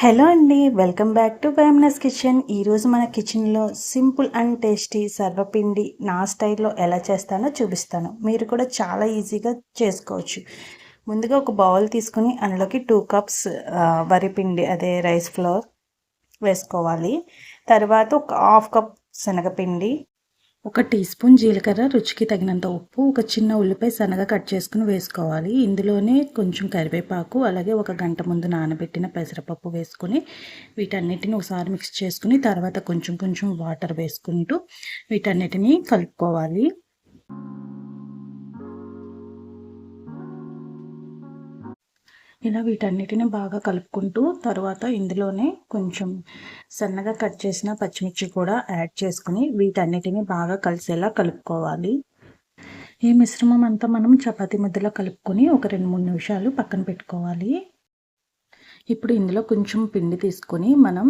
Hello అండి welcome back to బ్యామ్నస్ kitchen. ఈరోజు మన కిచెన్లో సింపుల్ అండ్ టేస్టీ సర్వపిండి నా స్టైల్లో ఎలా చేస్తానో చూపిస్తాను. మీరు కూడా చాలా ఈజీగా చేసుకోవచ్చు. ముందుగా ఒక బౌల్ తీసుకుని అందులోకి టూ కప్స్ వరిపిండి అదే రైస్ ఫ్లోర్ వేసుకోవాలి. తర్వాత ఒక హాఫ్ కప్ శనగపిండి ఒక టీ స్పూన్ జీలకర్ర రుచికి తగినంత ఉప్పు ఒక చిన్న ఉల్లిపాయ సన్నగా కట్ చేసుకుని వేసుకోవాలి. ఇందులోనే కొంచెం కరివేపాకు అలాగే ఒక గంట ముందు నానబెట్టిన పెసరపప్పు వేసుకొని వీటన్నిటిని ఒకసారి మిక్స్ చేసుకుని తర్వాత కొంచెం కొంచెం వాటర్ వేసుకుంటూ వీటన్నిటిని కలుపుకోవాలి. ఇలా వీటన్నిటిని బాగా కలుపుకుంటూ తర్వాత ఇందులోనే కొంచెం సన్నగా కట్ చేసిన పచ్చిమిర్చి కూడా యాడ్ చేసుకుని వీటన్నిటిని బాగా కలిసేలా కలుపుకోవాలి. ఈ మిశ్రమం అంతా మనం చపాతి ముద్దలో కలుపుకొని ఒక రెండు మూడు నిమిషాలు పక్కన పెట్టుకోవాలి. ఇప్పుడు ఇందులో కొంచెం పిండి తీసుకొని మనం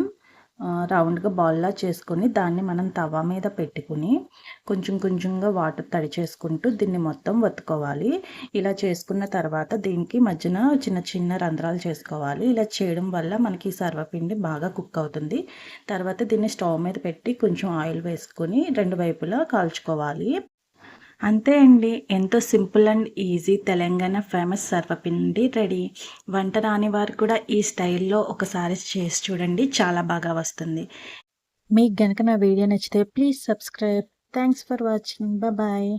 రౌండ్గా బాల్లా చేసుకొని దాన్ని మనం తవా మీద పెట్టుకుని కొంచెం కొంచెంగా వాటర్ తడి చేసుకుంటూ దీన్ని మొత్తం వత్తుకోవాలి. ఇలా చేసుకున్న తర్వాత దీనికి మధ్యన చిన్న చిన్న రంధ్రాలు చేసుకోవాలి. ఇలా చేయడం వల్ల మనకి సర్వపిండి బాగా కుక్ అవుతుంది. తర్వాత దీన్ని స్టవ్ మీద పెట్టి కొంచెం ఆయిల్ వేసుకొని రెండు వైపులా కాల్చుకోవాలి. అంతే అండి. ఎంతో simple and easy Telangana famous sarvapindi ready. వంట రాని వారు కూడా ఈ స్టైల్లో ఒకసారి చేసి చూడండి. చాలా బాగా వస్తుంది. మీకు గనక నా వీడియో నచ్చితే please subscribe. Thanks for watching. Bye